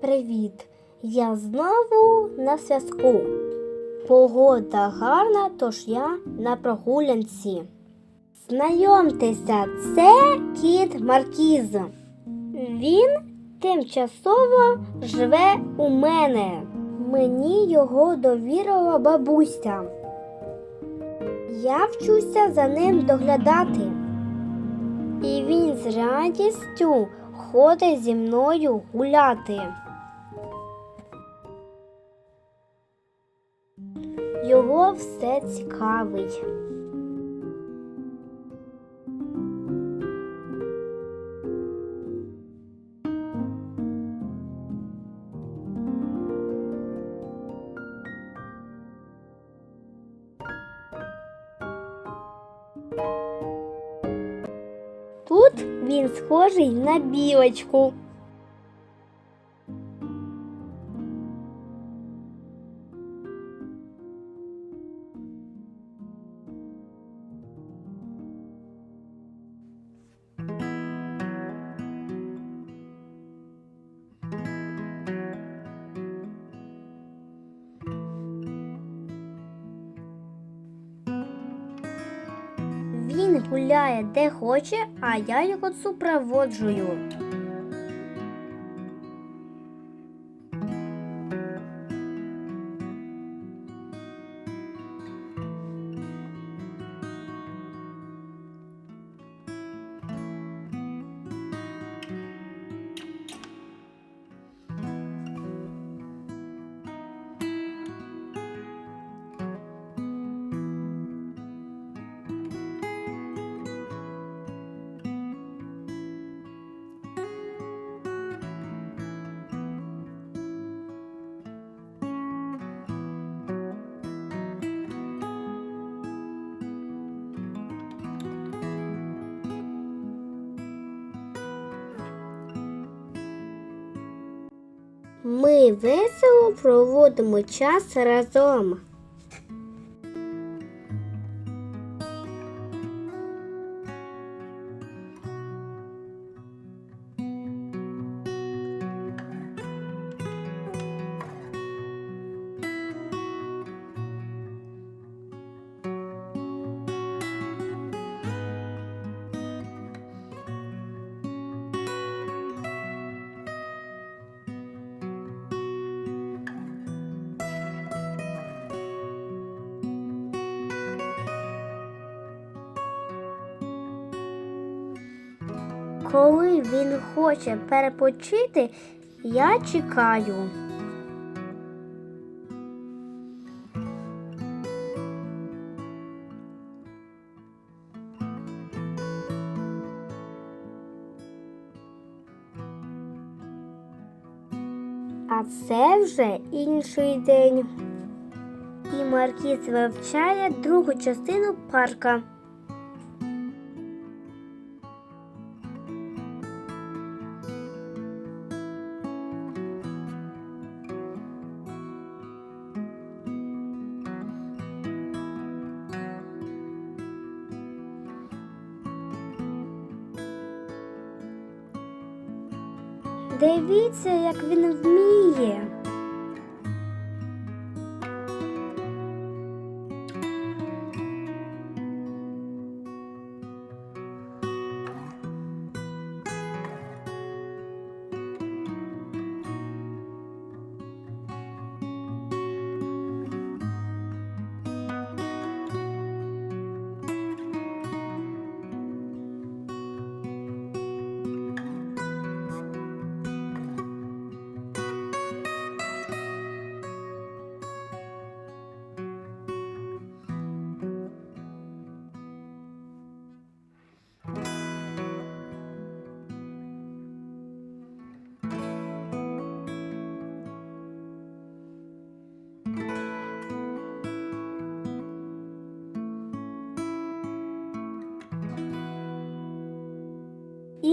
Привіт! Я знову на зв'язку. Погода гарна, тож я на прогулянці. Знайомтеся, це кіт Маркіз. Він тимчасово живе у мене. Мені його довірила бабуся. Я вчуся за ним доглядати. І він з радістю ходить зі мною гуляти. Його все цікавить. Тут він схожий на білочку. Він гуляє де хоче, а я його супроводжую. Ми весело проводимо час разом. Коли він хоче перепочити, я чекаю. А це вже інший день. І Маркіз вивчає другу частину парка. Дивіться, як він вміє.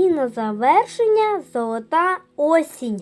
І на завершення золота осінь.